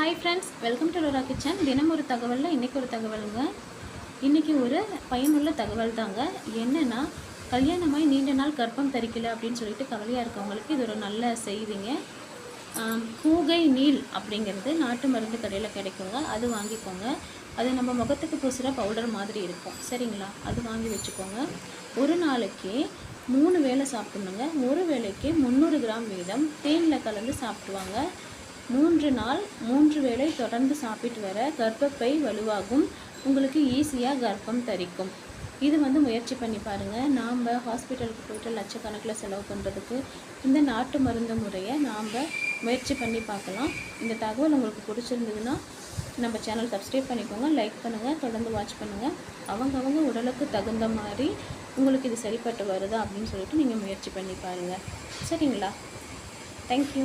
Hi friends welcome to Lora kitchen தினம் ஒரு தகவலில் இன்றைக்கி ஒரு தகவலுங்க. இன்றைக்கி ஒரு பயனுள்ள தகவல் தாங்க. என்னென்னா கல்யாணமாய் நீண்ட நாள் கர்ப்பம் தரிக்கல அப்படின்னு சொல்லிட்டு கவலையாக இருக்கவங்களுக்கு இது ஒரு நல்ல செய்திங்க. கூகை நீல் அப்படிங்கிறது நாட்டு மருந்து கடையில் கிடைக்குங்க. அது வாங்கிக்கோங்க. அது நம்ம முகத்துக்கு பூசுகிற பவுடர் மாதிரி இருக்கும். சரிங்களா? அது வாங்கி வச்சுக்கோங்க. ஒரு நாளைக்கு மூணு வேளை சாப்பிடணுங்க. ஒரு வேளைக்கு முந்நூறு கிராம் வீதம் தேனில் கலந்து சாப்பிடுவாங்க. மூன்று நாள் மூன்று வேளை தொடர்ந்து சாப்பிட்டு வர கர்ப்பப்பை வலுவாகும். உங்களுக்கு ஈஸியாக கர்ப்பம் தரிக்கும். இது வந்து முயற்சி பண்ணி பாருங்கள் நாம் ஹாஸ்பிட்டலுக்கு போய்ட்டு லட்சக்கணக்கில் செலவு பண்ணுறதுக்கு இந்த நாட்டு மருந்து முறையை நாம் முயற்சி பண்ணி பார்க்கலாம். இந்த தகவல் உங்களுக்கு பிடிச்சிருந்ததுன்னா நம்ம சேனல் சப்ஸ்கிரைப் பண்ணிக்கோங்க லைக் பண்ணுங்கள் தொடர்ந்து வாட்ச் பண்ணுங்கள் அவங்கவங்க உடலுக்கு தகுந்த மாதிரி உங்களுக்கு இது சரிப்பட்டு வருதா அப்படின்னு சொல்லிட்டு நீங்கள் முயற்சி பண்ணி பாருங்கள் சரிங்களா? தேங்க்யூ